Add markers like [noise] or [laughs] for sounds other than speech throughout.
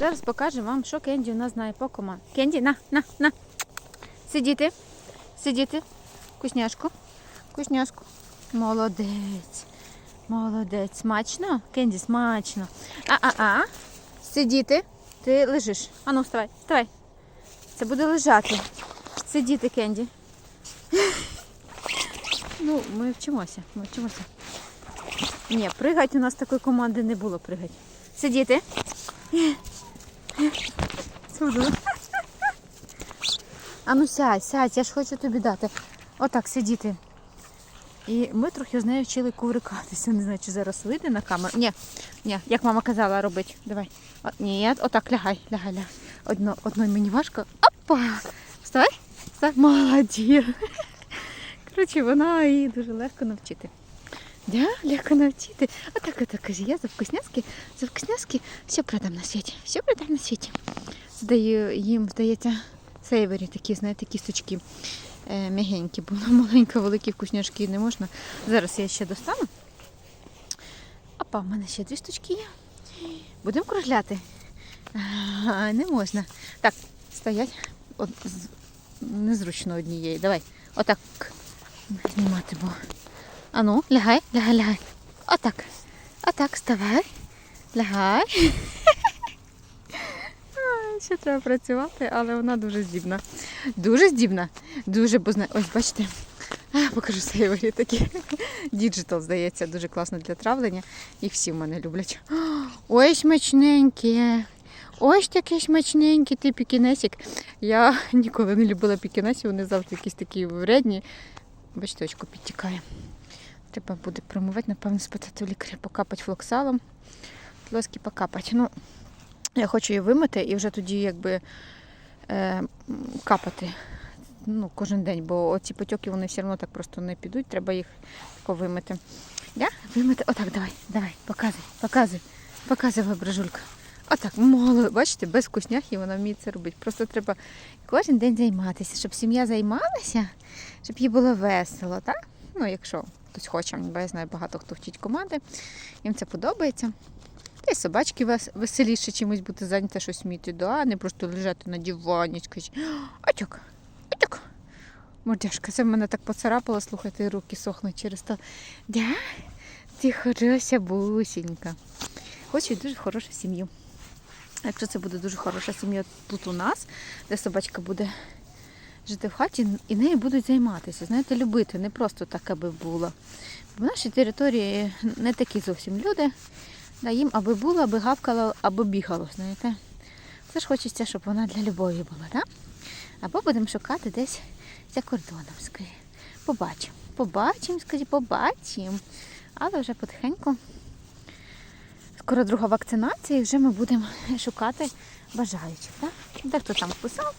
Зараз покажу вам, що Кенді у нас знає по команд. Кенді, на, на, на. Сидіти. Сидіти. Вкусняшку. Вкусняшку. Молодець. Молодець. Смачно? Кенді, смачно. А-а-а. Сидіти. Ти лежиш. Ану, вставай, вставай. Це буде лежати. Сидіти, Кенді. Ну, ми вчимося. Ми вчимося. Ні, пригать у нас такої команди не було пригать. Сидіти. Сюди. А ну сядь, сядь, я ж хочу тобі дати. Отак сидіти. І ми трохи з нею вчили кувиркатися. Не знаю, чи зараз вийде на камеру. Ні, ні, як мама казала робити. Давай. О, ні, отак лягай, лягай, лягай. Одно, одною мені важко. Опа! Вставай, вставай. Молодець. Коротше, вона її дуже легко навчити. Да, легко навчити. Отак, отак каже, я за вкусняшки, за вкусняшки все продам на світі. Все продам на світі. Здаю їм, здається, сейвері такі, знаєте, кісточки е, м'ягенькі, бо на маленька, великі вкусняшки не можна. Зараз я ще достану. Опа, в мене ще дві штучки є. Будемо кружляти. А, не можна. Так, стоять. От, незручно однієї. Давай. Отак знімати, бо. Ану, лягай, лягай, лягай. Отак. Отак, вставай. Лягай. [laughs] Ще треба працювати, але вона дуже здібна. Дуже здібна. Дуже бо зна- Ось, бачите. Покажу сейвері такі. Діджитал, здається, дуже класно для травлення. Їх всі в мене люблять. [gasps] Ой, смачненьке. Ось таке смачненьке, ти пікінесик. Я ніколи не любила пікінесів, вони завжди якісь такі вредні. Бачите, очко підтікає. Треба буде промивати, напевно, спитати у лікаря, покапати флоксалом. Плоскі покапати. Ну, я хочу її вимити і вже тоді якби е, капати ну, кожен день, бо оці потьоки вони все одно так просто не підуть, треба їх тако вимити. Я? Вимити. Отак, давай, давай, показуй, показуй, показуй, воображулька. Отак, мало, бачите, без вкусняхи вона вміє це робити. Просто треба кожен день займатися, щоб сім'я займалася, щоб їй було весело, так? Ну, якщо хтось хоче, бо я знаю, багато хто вчить команди, їм це подобається. Та й собачки веселіше чимось бути зайняті, щось вміти, да? а не просто лежати на дивані, скажіть, отяк, отяк. Мордяшка, це в мене так поцарапало, слухайте, руки сохнуть через то. Да? Ти хороша бусінька. Хочу дуже хорошу сім'ю. Якщо це буде дуже хороша сім'я тут у нас, де собачка буде жити в хаті, і нею будуть займатися, знаєте, любити, не просто так, аби було. В нашій території не такі зовсім люди. Да, їм аби було, аби гавкало, або бігало, знаєте. Це ж хочеться, щоб вона для любові була, так? Або будемо шукати десь за кордоном, скажі. Побачимо. Побачимо, скажі, побачимо. Але вже потихеньку. Скоро друга вакцинація, і вже ми будемо шукати бажаючих. Так? Дехто там писав,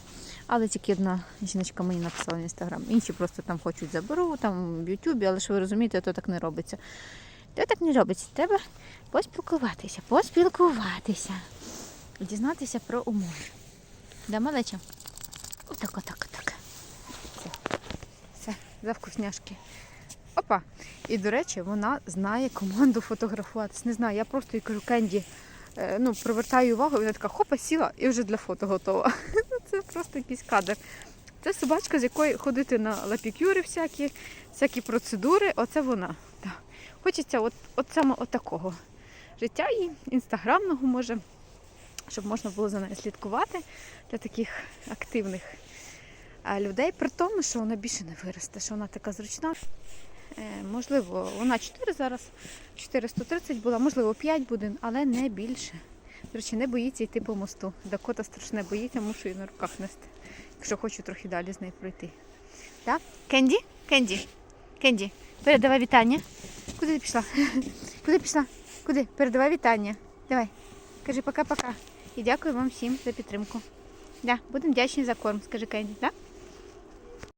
але тільки одна жіночка мені написала в інстаграм. Інші просто там хочуть заберу, там в Ютубі, але ж ви розумієте, то так не робиться. То так не робиться. Треба поспілкуватися, поспілкуватися. Дізнатися про умови. Да, малеча? Отак, отак, отак. Все. Все, за вкусняшки. Опа. І, до речі, вона знає команду фотографуватись. Не знаю, я просто їй кажу, Кенді, е, ну, привертаю увагу, і вона така хопа, сіла і вже для фото готова. [laughs] Це просто якийсь кадр. Це собачка, з якої ходити на лапікюри всякі, всякі процедури, оце вона. Так. Хочеться от, от саме от такого життя і інстаграмного може, щоб можна було за нею слідкувати для таких активних людей, при тому, що вона більше не виросте, що вона така зручна. Е, можливо, вона 4 зараз, 430 була, можливо, 5 буде, але не більше. До речі, не боїться йти по мосту. Дакота страшне боїться, мушу її на руках нести, якщо хочу трохи далі з нею пройти. Так? Кенді? Кенді? Кенді, передавай вітання. Куди ти пішла? [laughs] Куди пішла? Куди? Передавай вітання. Давай. Кажи пока-пока. І дякую вам всім за підтримку. Да, будемо вдячні за корм, скажи Кенді, так?